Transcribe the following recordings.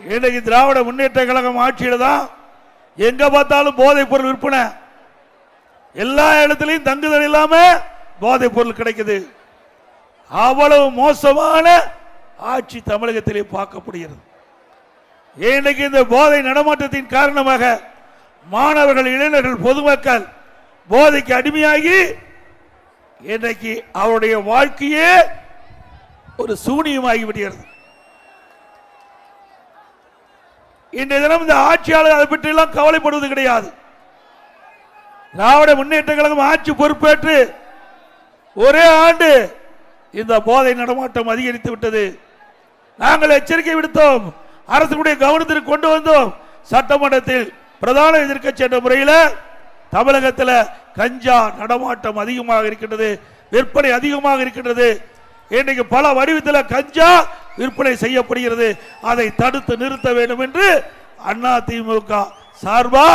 இன்றைக்கு திராவிட முன்னேற்ற கழகம் ஆட்சியில் தான் எங்க பார்த்தாலும் போதைப் பொருள் விற்பனை. எல்லா இடத்துலையும் தங்குதல் இல்லாம போதைப் பொருள் கிடைக்குது. அவ்வளவு மோசமான ஆட்சி தமிழகத்திலே பார்க்கப்படுகிறது. இன்னைக்கு இந்த போதை நடமாட்டத்தின் காரணமாக மாணவர்கள் இளைஞர்கள் பொதுமக்கள் போதைக்கு அடிமையாகி இன்னைக்கு அவருடைய வாழ்க்கையே ஒரு சூனியமாகி விடுகிறது. இன்றைய தினம் இந்த ஆட்சியாளர் அதை பற்றி எல்லாம் கவலைப்படுவது கிடையாது. திராவிட முன்னேற்ற கழகம் ஆட்சி பொறுப்பேற்று ஒரே ஆண்டு இந்த போதை நடமாட்டம் அதிகரித்து விட்டது. நாங்கள் எச்சரிக்கை விடுத்தோம். அரசுடைய கவனத்திற்கு கொண்டு வந்தோம். சட்டமன்றத்தில் பிரதான எதிர்க்கட்சி என்ற முறையில் தமிழகத்தில் கஞ்சா நடமாட்டம் அதிகமாக இருக்கின்றது. விற்பனை அதிகமாக இருக்கின்றது. இன்றைக்கு பல வடிவத்தில் கஞ்சா விற்பனை செய்யப்படுகிறது. அதை தடுத்து நிறுத்த வேண்டும் என்று அண்ணா திமுக சார்பா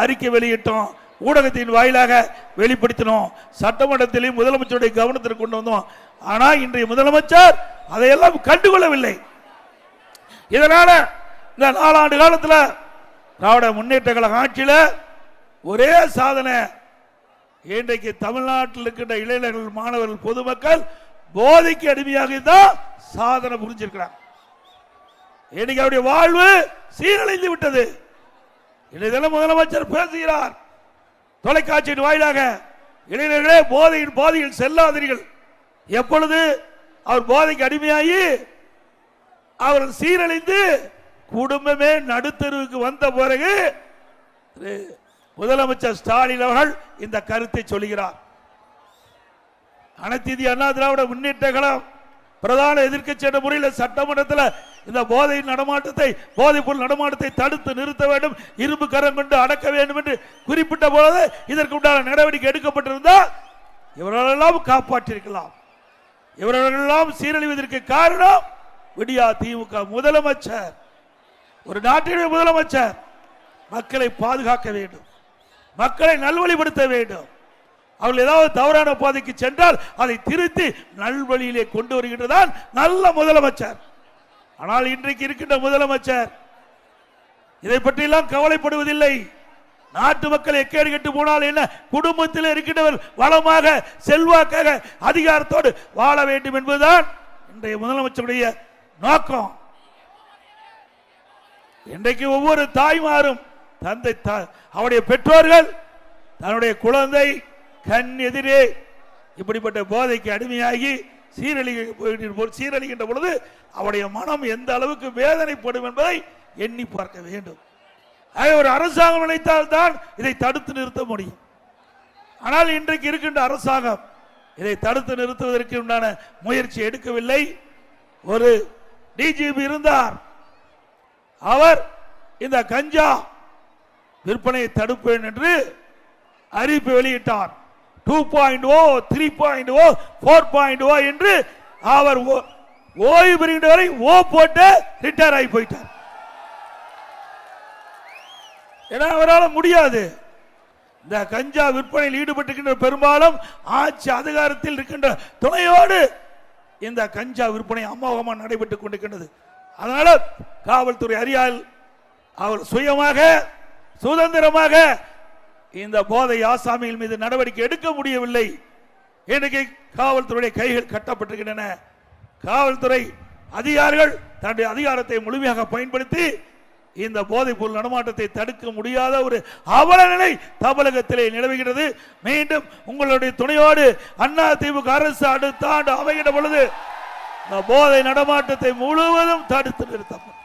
அறிக்கை வெளியிட்டோம். ஊடகத்தின் வாயிலாக வெளிப்படுத்தினோம். சட்டமன்றத்திலையும் முதலமைச்சருடைய கவனத்திற்கு கொண்டு வந்தோம். ஆனால் இன்றைய முதலமைச்சர் அதையெல்லாம் கண்டுகொள்ளவில்லை. இதனால இந்த நாலாண்டு காலத்தில் திராவிட முன்னேற்ற கழக ஆட்சியில் ஒரே சாதனை. இன்றைக்கு தமிழ்நாட்டில் இருக்கின்ற இளைஞர்கள் மாணவர்கள் பொதுமக்கள் போதைக்கு அடிமையாக இருந்தா சாதனை புரிஞ்சிருக்கிறான். இன்னைக்கு அவருடைய வாழ்வு சீரழிந்து விட்டது. இன்றைய முதலமைச்சர் பேசுகிறார். தொலைக்காட்சியின் வாயிலாக இளைஞர்களே போதையின் போதையில் செல்லாதீர்கள். எப்பொழுது அவர் போதைக்கு அடிமையாகி அவர் சீரழிந்து குடும்பமே நடுத்தருவுக்கு வந்த பிறகு முதலமைச்சர் ஸ்டாலின் அவர்கள் இந்த கருத்தை சொல்கிறார். அனைத்து இந்திய அண்ணா திராவிட முன்னேற்ற கழகம் பிரதான எதிர்க்கட்சி என்ற முறையில் சட்டமன்றத்தில் இந்த போதை நடமாட்டத்தை போதைப் பொருள் நடமாட்டத்தை தடுத்து நிறுத்த வேண்டும் இரும்பு கரம் கொண்டு அடக்க வேண்டும் என்று குறிப்பிட்ட பொழுது இதற்கு உண்டான நடவடிக்கை எடுக்கப்பட்டிருந்தால் இவர்களெல்லாம் காப்பாற்றிருக்கலாம் இவர்களெல்லாம் சீரழிவதற்கு காரணம் விடியா திமுக முதலமைச்சர். ஒரு நாட்டினுடைய முதலமைச்சர். மக்களை பாதுகாக்க வேண்டும். மக்களை நல்வழிப்படுத்த வேண்டும். அவர்கள் ஏதாவது தவறான பாதைக்கு சென்றால் அதை திருத்தி நல்வழியிலே கொண்டு வருகின்றதான் நல்ல முதலமைச்சர். ஆனால் இன்றைக்கு இருக்கின்ற முதலமைச்சர் இதை பற்றியெல்லாம் கவலைப்படுவதில்லை. நாட்டு மக்கள் எக்கேடு கெட்டு போனால் என்ன? குடும்பத்தில் இருக்கின்றவர் வளமாக செல்வாக்காக அதிகாரத்தோடு வாழ வேண்டும் என்பதுதான் இன்றைய முதலமைச்சருடைய நோக்கம். இன்றைக்கு ஒவ்வொரு தாய்மாரும் தந்தை அவருடைய பெற்றோர்கள் தன்னுடைய குழந்தை கண் எதிரே இப்படிப்பட்ட போதைக்கு அடிமையாகி சீரழி சீரழிகின்ற பொழுது அவருடைய மனம் எந்த அளவுக்கு வேதனைப்படும் என்பதை எண்ணி பார்க்க வேண்டும். ஒரு அரசாங்கம் நினைத்தால் தான் இதை தடுத்து நிறுத்த முடியும். ஆனால் இன்றைக்கு இருக்கின்ற அரசாங்கம் இதை தடுத்து நிறுத்துவதற்கு உண்டான முயற்சி எடுக்கவில்லை. ஒரு டிஜிபி இருந்தார். அவர் இந்த கஞ்சா விற்பனையை தடுப்பேன் என்று அறிவிப்பு வெளியிட்டார். Two point O three point O four point O என்று அவர் ஓ- ஓய்வு பெறுகின்ற வரை ஓ போட்டு ரிட்டையர் ஆகி போயிட்டார். ஏன்னா அவரால் முடியாது. இந்த கஞ்சா விற்பனையில் ஈடுபட்டிருக்கின்ற பெரும்பாலும் ஆட்சி அதிகாரத்தில் இருக்கின்ற துணையோடு இந்த கஞ்சா விற்பனை அமோகமாக நடைபெற்றுக் கொண்டிருக்கின்றது. அதனால காவல்துறை அறியால் அவர் சுயமாக சுதந்திரமாக இந்த போதை ஆசாமிகள் மீது நடவடிக்கை எடுக்க முடியவில்லை. இன்றைக்கு காவல்துறையுடைய கைகள் கட்டப்பட்டிருக்கின்றன. காவல்துறை அதிகாரிகள் தன்னுடைய அதிகாரத்தை முழுமையாக பயன்படுத்தி இந்த போதைப் பொருள் நடமாட்டத்தை தடுக்க முடியாத ஒரு அவல நிலை தமிழகத்திலே நிலவுகிறது. மீண்டும் உங்களுடைய துணையோடு அண்ணா திமுக அரசு அடுத்த ஆண்டு அமைகின்ற பொழுது இந்த போதை நடமாட்டத்தை முழுவதும் தடுத்து நிறுத்தப்படும்.